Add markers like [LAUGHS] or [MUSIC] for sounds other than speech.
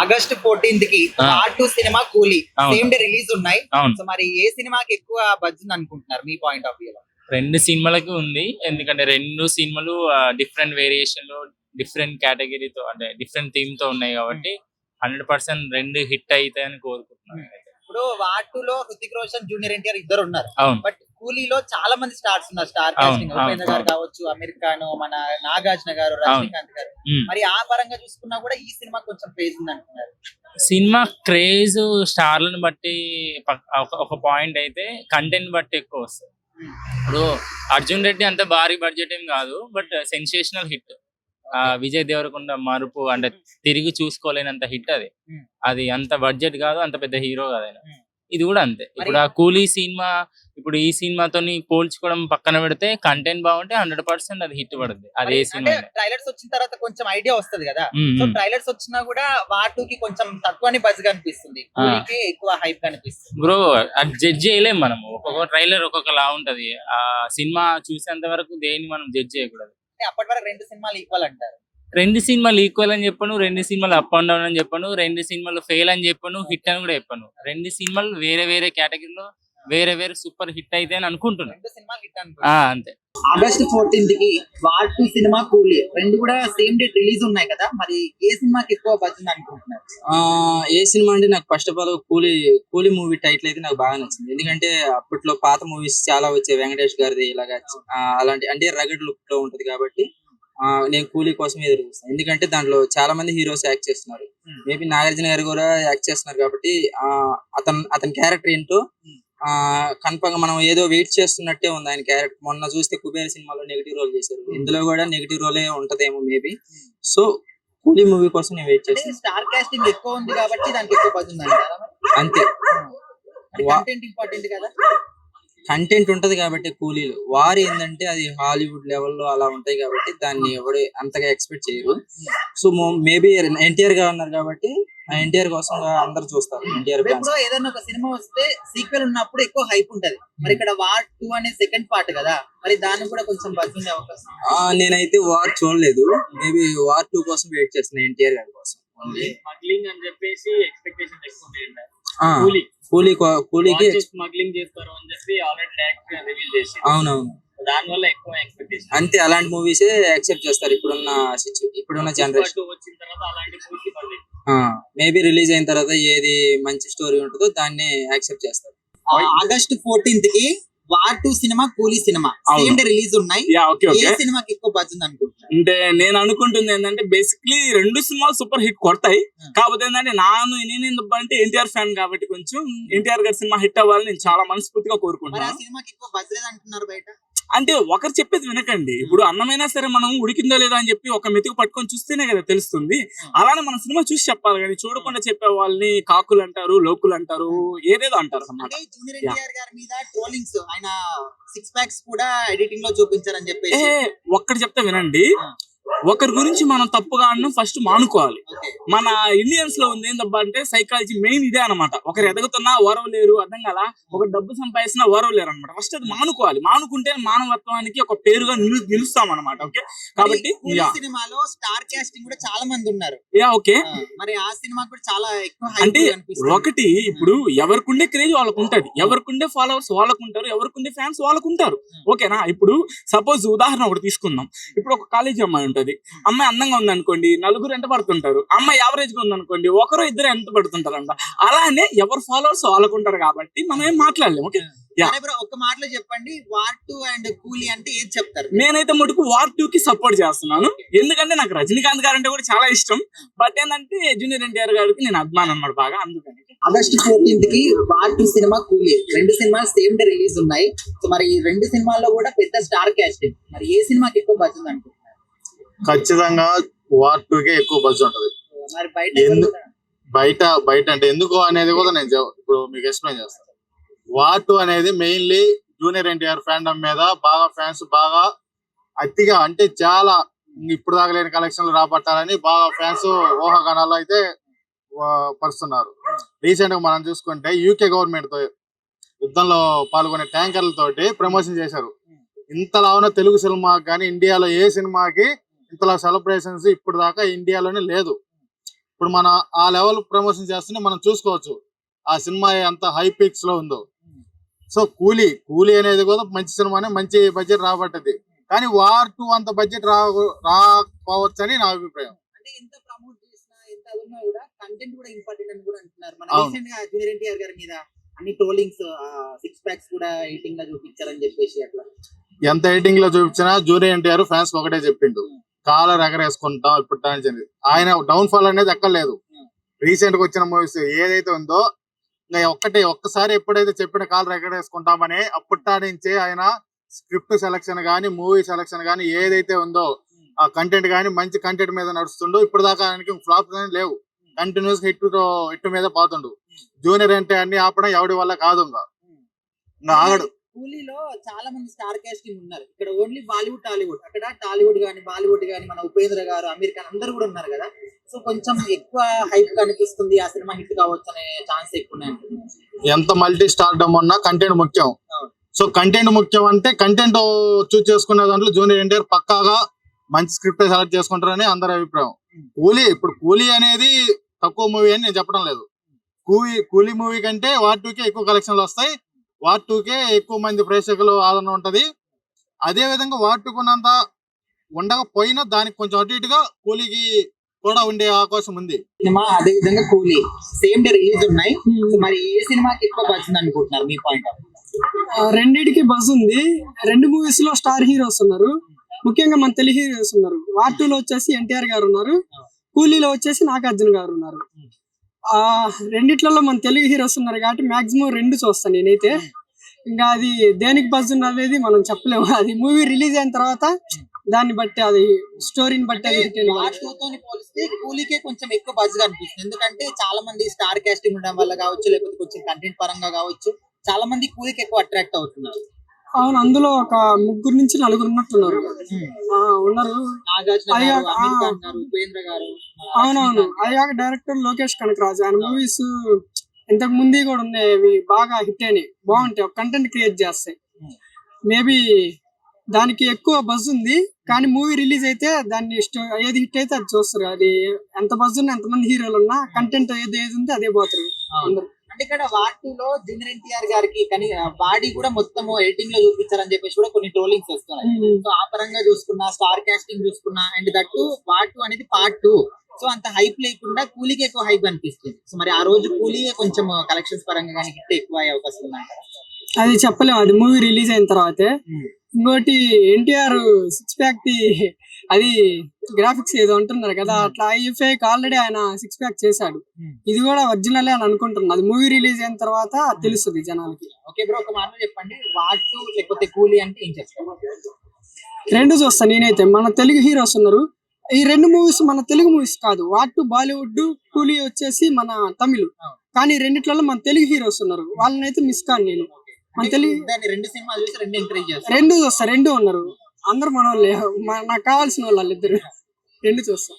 August ఫోర్టీన్త్కి. Part two cinema Coolie. Same day release ఉన్నాయి. So మరి ఏ సినిమాకి ఎక్కువ బడ్జెట్ అనుకుంటున్నారు మీ పాయింట్ ఆఫ్ వ్యూ రెండు సినిమాలకు ఉంది. ఎందుకంటే రెండు సినిమాలు డిఫరెంట్ వేరియేషన్లో డిఫరెంట్ కేటగిరీతో అంటే డిఫరెంట్ థీమ్తో ఉన్నాయి కాబట్టి హండ్రెడ్ పర్సెంట్ రెండు హిట్ అవుతాయని కోరుకుంటున్నాను. ఇప్పుడు పార్ట్ టూ లో హృతిక్ రోషన్ జూనియర్ ఎన్టీఆర్ ఇద్దరు ఉన్నారు. బట్ కూలీలో చాలా మంది స్టార్స్ ఉన్నారు స్టార్ కాస్టింగ్ ఉపేంద్ర గారు. కావచ్చు అమీర్ ఖాన్ మన నాగార్జున గారు రజనీకాంత్ గారు. మరి ఆ పరంగా చూసుకున్నా కూడా ఈ సినిమా కొంచెం క్రేజ్ ఉంది అంటున్నారు సినిమా క్రేజ్ స్టార్లను బట్టి ఒక- పాయింట్ అయితే కంటెంట్ బట్టి ఎక్కువ వస్తుంది. ఇప్పుడు అర్జున్ రెడ్డి అంత భారీ బడ్జెట్ ఏం కాదు but sensational hit Vijay Deverakonda మరుపు అంటే తిరిగి చూసుకోలేనంత హిట్ అది. అది అంత బడ్జెట్ కాదు అంత పెద్ద హీరో కాదు ఆయన. ఇది కూడా అంతే. ఇప్పుడు ఆ కూలీ సినిమా ఇప్పుడు ఈ సినిమాతో పోల్చుకోవడం పక్కన పెడితే కంటెంట్ బాగుంటే హండ్రెడ్ పర్సెంట్ అది హిట్ పడుతుంది అది సినిమా ట్రైలర్స్ వచ్చిన తర్వాత కొంచెం ఐడియా వస్తది కదా. సో ట్రైలర్స్ వచ్చినా కూడా వార్కి కొంచెం తక్కువని బజ్ కనిపిస్తుంది. ఎక్కువ హైప్ కనిపిస్తుంది. బ్రో అది జడ్జ్ చేయలేం మనం. ఒక్కొక్క ట్రైలర్ ఒక్కొక్కలా ఉంటది. ఆ సినిమా చూసేంత వరకు దేన్ని మనం జడ్జ్ చేయకూడదు. అప్పటి వరకు రెండు సినిమాలు ఈక్వల్ అంటారు. రెండు సినిమాలు ఈక్వల్ అని చెప్పను రెండు సినిమాలు అప్ అండ్ డౌన్ అని చెప్పను రెండు సినిమాలు ఫెయిల్ అని చెప్పను హిట్ అని కూడా చెప్పను. రెండు సినిమాలు వేరే వేరే కేటగిరీలో వేరే వేరే సూపర్ హిట్ అయితే అని అనుకుంటున్నాను రెండు సినిమాలు హిట్ ఆ, అనుకుంటున్నారు అంతే. ఆగస్ట్ ఫోర్టీన్త్కి వార్ టూ సినిమా కూలీ. రెండు కూడా సేమ్ డేట్ రిలీజ్ ఉన్నాయి కదా మరి ఏ సినిమాకి ఎక్కువ బజ్ అనుకుంటున్నారు? ఆ ఏ సినిమా అంటే నాకు ఫస్ట్ ఆఫ్ ఆల్ కూలీ కూలీ మూవీ టైటిల్ అయితే నాకు బాగా నచ్చింది. ఎందుకంటే అప్పట్లో పాత మూవీస్ చాలా వచ్చాయి. వెంకటేష్ గారిది ఇలాగా అలాంటి అంటే రగడ్ లుక్లో ఉంటది కాబట్టి నేను కూలీ కోసం ఎదురు చూస్తాను ఎందుకంటే దాంట్లో చాలా మంది హీరోస్ యాక్ట్ చేస్తున్నారు. Hmm. మేబీ నాగార్జున గారు కూడా యాక్ట్ చేస్తున్నారు కాబట్టి ఆ అతను అతని క్యారెక్టర్ ఏంటో Hmm. ఆ కన్ఫర్మ్ మనం ఏదో వెయిట్ చేస్తున్నట్టే ఉంది ఆయన క్యారెక్టర్. మొన్న చూస్తే కుబేర సినిమాలో నెగిటివ్ రోల్ చేశారు. ఇందులో కూడా నెగిటివ్ రోలే ఉంటదేమో మేబీ. సో కూలీ మూవీ కోసం నేను వెయిట్ చేస్తాను స్టార్ కాస్టింగ్ ఎక్కువ ఉంది కాబట్టి దానికి ఎక్కువ? అంతే. ఇంపార్టెంట్ కదా? కంటెంట్ ఉంటది కాబట్టి కూలీలు. వారు ఏంటంటే అది హాలీవుడ్ లెవెల్లో అలా ఉంటాయి కాబట్టి దాన్ని ఎవరు అంతగా ఎక్స్పెక్ట్ చేయరు. సో మేబీ ఎన్టీఆర్గా ఉన్నారు కాబట్టి ఆ ఎన్టీఆర్ కోసం అందరు చూస్తారు ఎన్టీఆర్ ఇప్పుడు ఏదైనా ఒక సినిమా వస్తే సీక్వెల్ ఉన్నప్పుడు ఎక్కువ హైప్ ఉంటది. మరి ఇక్కడ వార్ టూ అనే సెకండ్ పార్ట్ కదా మరి దానికి కూడా కొంచెం బజ్ ఉండే అవకాశం నేనైతే వార్ చూడలేదు. మేబీ వార్ టూ కోసం వెయిట్ చేస్తున్నా ఎన్టీఆర్ గారి కోసం. స్మగ్లింగ్ అని చెప్పేసి ఎక్స్పెక్టేషన్ ఎక్కువ కూలీ కూలీకి స్మగ్లింగ్ చేస్తారు అని చెప్పి ఆల్రెడీ డైరెక్ట్ రివీల్ చేసి అవునవును. దాని వల్ల ఎక్కువ ఎక్స్పెక్టేషన్ అంతే అలాంటి మూవీసే యాక్సెప్ట్ చేస్తారు ఇప్పుడున్న ఇప్పుడున్న జనరేషన్ వచ్చిన తర్వాత అలాంటి పడలేదు మేబీ రిలీజ్ అయిన తర్వాత ఏది మంచి స్టోరీ ఉంటుందో దాన్ని యాక్సెప్ట్ చేస్తారు. August ఫోర్టీన్త్కి War two cinema Coolie cinema. Same day release ఉన్నాయి. ఏ సినిమాకి ఎక్కువ బజ్ ఉంది అనుకుంటున్నారు అంటే నేను అనుకుంటుంది ఏంటంటే బేసిక్లీ రెండు సినిమాలు సూపర్ హిట్ కొడతాయి. Hmm. కాకపోతే ఏంటంటే నాను నేను అంటే ఎన్టీఆర్ ఫ్యాన్ కాబట్టి కొంచెం ఎన్టీఆర్ గారి సినిమా హిట్ అవ్వాలని నేను చాలా మనస్ఫూర్తిగా కోరుకుంటున్నాను. అంటే ఒకరు చెప్పేది వినకండి. ఇప్పుడు అన్నమైనా సరే మనం ఉడికిందో లేదా అని చెప్పి ఒక మెతుకు పట్టుకొని చూస్తేనే కదా తెలుస్తుంది. అలానే మన సినిమా చూసి చెప్పాలి కానీ చూడకుండా చెప్పే వాళ్ళని కాకులు అంటారు లోకులు అంటారు ఏదేదో అంటారు అన్నమాట. సిక్స్ ప్యాక్స్ కూడా ఎడిటింగ్లో చూపించారని ఒక్కటి చెప్తే వినండి. ఒకరి గురించి మనం తప్పుగా అనడం ఫస్ట్ మానుకోవాలి. మన ఇండియన్స్లో ఉంది ఏంటబ్బా అంటే సైకాలజీ మెయిన్ ఇదే అనమాట ఒకరు ఎదగుతున్నా ఓరవలేరు అర్థం కదా ఒక డబ్బు సంపాదిస్తున్నా ఓరవలేరు అనమాట ఫస్ట్ అది మానుకోవాలి. మానుకుంటే మానవత్వానికి ఒక పేరుగా నిలు నిలుస్తాం అనమాట ఓకే కాబట్టి కూలీ సినిమాలో స్టార్ కాస్టింగ్ కూడా చాలా మంది ఉన్నారు. Yeah okay. మరి ఆ సినిమా కూడా చాలా ఎక్కువ అంటే ఒకటి ఇప్పుడు ఎవరికుండే క్రేజ్ వాళ్ళకు ఉంటది ఎవరికుండే ఫాలోవర్స్ వాళ్ళకు ఉంటారు ఎవరికుండే ఫ్యాన్స్ వాళ్ళకు ఉంటారు ఓకేనా? ఇప్పుడు సపోజ్ ఉదాహరణ ఒకటి తీసుకుందాం. ఇప్పుడు ఒక కాలేజీ అమ్మాయి ఉంటది. అమ్మాయి అందంగా ఉంది అనుకోండి నలుగురు ఎంత పడుతుంటారు. అమ్మాయి యావరేజ్గా ఉంది అనుకోండి ఒకరు ఇద్దరు ఎంత పడుతుంటారంట. అలానే ఎవరు ఫాలోవర్స్ వాళ్ళకు ఉంటారు కాబట్టి మనం ఏం మాట్లాడలేము ఓకే యా. సరే బ్రో ఒక మాటలో చెప్పండి వార్ టూ అండ్ కూలీ అంటే ఏం చెప్తారు? నేనైతే మటుకు వార్ టూ కి సపోర్ట్ చేస్తున్నాను ఎందుకంటే నాకు రజనీకాంత్ గారు అంటే కూడా చాలా ఇష్టం. బట్ ఏంటంటే జూనియర్ ఎన్టీఆర్ గారికి నేను అభిమానం అనమాట బాగా అందుకని. ఆగస్ట్ ఫోర్టీన్త్కి వార్ టూ సినిమా కూలీ. రెండు సినిమాలు సేమ్ డే రిలీజ్ ఉన్నాయి. సో మరి ఈ రెండు సినిమాల్లో కూడా పెద్ద స్టార్ కాస్టింగ్ మరి ఏ సినిమాకి ఎక్కువ బజ్ ఉంది ఖచ్చితంగా వార్ టూ కే ఎక్కువ బజ్ ఉంటది. బయట బయట అంటే ఎందుకు అనేది కూడా నేను ఇప్పుడు మీకు ఎక్స్ప్లెయిన్ చేస్తాను వార్ టూ అనేది మెయిన్లీ జూనియర్ ఎన్టీఆర్ ఫ్యాండమ్ మీద బాగా ఫ్యాన్స్ బాగా అతిగా అంటే చాలా ఇప్పుడు దాకా లేని కలెక్షన్లు రాబట్టాలని బాగా ఫ్యాన్స్ ఊహాగానాలు అయితే పరుస్తున్నారు. రీసెంట్గా మనం చూసుకుంటే యూకే గవర్నమెంట్తో యుద్ధంలో పాల్గొనే ట్యాంకర్లతోటి ప్రమోషన్ చేశారు. ఇంతలా ఉన్న తెలుగు సినిమా కానీ ఇండియాలో ఏ సినిమాకి ఇంతలా సెలబ్రేషన్స్ ఇప్పుడు దాకా ఇండియాలోనే లేదు. ఇప్పుడు మన ఆ లెవెల్ ప్రమోషన్ చేస్తూనే మనం చూసుకోవచ్చు. ఆ సినిమా ఎంత హై పిక్స్లో ఉందో. సో కూలీ కూలీ అనేది కూడా మంచి సినిమానే మంచి బడ్జెట్ రాబట్టది. కానీ వార్ టూ అంత బడ్జెట్ రా రాకపోవచ్చు అని నా అభిప్రాయం. అంటే ఎంత ప్రమోట్ చేసినా ఎంత అది ఉన్నా కూడా కంటెంట్ కూడా ఇంపార్టెంట్ అని కూడా అంటున్నారు. మన అవును. రీసెంట్గా జూనియర్ ఎన్టీఆర్ గారి మీద అన్ని ట్రోలింగ్స్ సిక్స్ ప్యాక్స్ కూడా ఎయిటింగ్గా చూపించారని చెప్పేసి అట్లా. ఎంత ఎడిటింగ్లో చూపించినా జూనియర్ ఎన్టీఆర్ ఫ్యాన్స్ ఒకటే చెప్పిండు. కాలర్ ఎగరేసుకుంటాం ఇప్పుడు దాని ఆయన డౌన్ ఫాల్ అనేది ఎక్కలేదు రీసెంట్గా వచ్చిన మూవీస్ ఏదైతే ఉందో ఇంకా ఒక్కటే ఒక్కసారి ఎప్పుడైతే చెప్పిన కాలర్ ఎగరేసుకుంటామని అప్పటి నుంచే ఆయన స్క్రిప్ట్ సెలక్షన్ గానీ మూవీ సెలక్షన్ గానీ ఏదైతే ఉందో ఆ కంటెంట్ గానీ మంచి కంటెంట్ మీద నడుస్తుండో. ఇప్పుడు దాకా ఆయనకి ఫ్లాప్స్ అనేది లేవు. కంటిన్యూస్ హిట్ హిట్ మీద పోతుండు. జూనియర్ అంటే అన్ని ఆపడం ఎవడి వల్ల కాదు ఇంకా ఆగడు. కూలీలో చాలా మంది స్టార్ కాస్టింగ్ ఉన్నారు. ఇక్కడ ఓన్లీ బాలీవుడ్ టాలీవుడ్. అక్కడ టాలీవుడ్ గానీ బాలీవుడ్ గానీ మన ఉపేంద్ర గారు అమీర్ ఖాన్ అందరూ కూడా ఉన్నారు కదా. సో కొంచెం ఎక్కువ హైప్ కనిపిస్తుంది ఆ సినిమా హిట్ కావచ్చు అనే ఛాన్స్ ఎక్కువ ఉన్నాయి. ఎంత మల్టీ స్టార్డమ్ ఉన్నా కంటెంట్ ముఖ్యం. సో కంటెంట్ ముఖ్యం అంటే కంటెంట్ చూస్ చేసుకునే దాంట్లో జూనియర్ ఎన్టీఆర్ పక్కాగా మంచి స్క్రిప్ట్ సెలెక్ట్ చేసుకుంటారని అందరి అభిప్రాయం. కూలీ ఇప్పుడు కూలీ అనేది తక్కువ మూవీ అని నేను చెప్పడం లేదు. కూలీ కూలీ మూవీ కంటే వార్ టూకే ఎక్కువ కలెక్షన్లు వస్తాయి. వార్ టూకే ఎక్కువ మంది ప్రేక్షకులు ఆదరణ ఉంటది. అదే విధంగా వార్ టూకు ఉన్నంత ఉండకపోయినా దానికి కొంచెం అటు ఇటుగా కూలీకి కూడా ఉండే అవకాశం ఉంది. సినిమా అదే విధంగా కూలీ. సేమ్ డే రిలీజ్ ఉన్నాయి. మరి ఏ సినిమాకి ఎక్కువ వచ్చింది అనుకుంటున్నారు మీ పాయింట్ రెండిటికి బజ్ ఉంది. రెండు మూవీస్లో స్టార్ హీరోస్ ఉన్నారు. ముఖ్యంగా మన తెలుగు హీరోస్ ఉన్నారు. వార్ టూ లో వచ్చేసి ఎన్టీఆర్ గారు ఉన్నారు. కూలీలో వచ్చేసి నాగార్జున గారు ఉన్నారు. రెండిట్లలో మన తెలుగు హీరోస్ ఉన్నారు కాబట్టి మాక్సిమం రెండు చూస్తాను నేనైతే. ఇంకా అది దేనికి బజ్ ఉన్నది మనం చెప్పలేము. [LAUGHS] అది మూవీ రిలీజ్ అయిన తర్వాత దాన్ని బట్టి అది స్టోరీని బట్టి అది పోలిస్తే కూలీకే కొంచెం ఎక్కువ బజ్గా అనిపిస్తుంది. ఎందుకంటే చాలా మంది స్టార్ కాస్టింగ్ ఉండడం వల్ల కావచ్చు లేకపోతే కొంచెం కంటెంట్ పరంగా కావచ్చు చాలా మంది కూలీకి ఎక్కువ అట్రాక్ట్ అవుతున్నారు. అవును అందులో ఒక ముగ్గురు నుంచి నలుగురు ఉన్నట్టున్నారు. ఆ, ఉన్నారు. అవునవును. అయ్యాక డైరెక్టర్ లోకేష్ కనకరాజు. ఆయన మూవీస్ ఇంతకు ముందు కూడా ఉన్నాయి. అవి బాగా హిట్ అయినాయి. బాగుంటాయి. కంటెంట్ క్రియేట్ చేస్తాయి. మేబీ దానికి ఎక్కువ బజ్ ఉంది. కానీ మూవీ రిలీజ్ అయితే దాన్ని ఏది హిట్ అయితే అది చూస్తారు. అది ఎంత బజ్ ఉన్నా ఎంతమంది హీరోలు ఉన్నా కంటెంట్ ఏది ఏది ఉంటే అదే పోతారు అందరూ అంటే ఇక్కడ వార్ టూ లో జూనియర్ ఎన్టీఆర్ గారికి కానీ బాడీ కూడా మొత్తం ఎడిటింగ్లో చూపించారని చెప్పేసి కూడా కొన్ని ట్రోలింగ్స్ వస్తున్నాయి. సో ఆ పరంగా చూసుకున్నా స్టార్ కాస్టింగ్ చూసుకున్నా అండ్ దట్టు పార్ట్ టూ అనేది పార్ట్ టూ. సో అంత హైప్ లేకుండా కూలీకి ఎక్కువ హైప్ అనిపిస్తుంది. సో మరి ఆ రోజు కూలీ కొంచెం కలెక్షన్స్ పరంగా కానీ ఎక్కువ అయ్యే అవకాశం ఉన్నాయి అది చెప్పలేము. అది మూవీ రిలీజ్ అయిన తర్వాతే ఇంకోటి ఎన్టీఆర్ సిక్స్ ప్యాక్ ది అది గ్రాఫిక్స్ ఏదో అంటున్నారు కదా అట్లా ఐఎఫ్ఐకి ఆల్రెడీ ఆయన సిక్స్ ప్యాక్ చేశాడు. Hmm. ఇది కూడా ఒరిజినల్ అని అనుకుంటున్నా అది మూవీ రిలీజ్ అయిన తర్వాత తెలుస్తుంది జనాలకి. ఓకే బ్రో ఒక మాట చెప్పండి. వార్ టూ లేకపోతే కూలీ అంటే ఏం చెప్తారు రెండు చూస్తా నేనైతే. మన తెలుగు హీరోస్ ఉన్నారు. ఈ రెండు మూవీస్ మన తెలుగు మూవీస్ కాదు. వాట్ బాలీవుడ్ కూలీ వచ్చేసి మన తమిళ్. కానీ రెండిట్లలో మన తెలుగు హీరోస్ ఉన్నారు. వాళ్ళని అయితే మిస్ కాను నేను. రెండు సినిమాలు చూసి రెండు ఎంకరేజ్ చేస్తారు. రెండు చూస్తా రెండు ఉన్నారు. అందరు మన వాళ్ళే నాకు కావాల్సిన వాళ్ళు వాళ్ళిద్దరు. రెండు చూస్తా.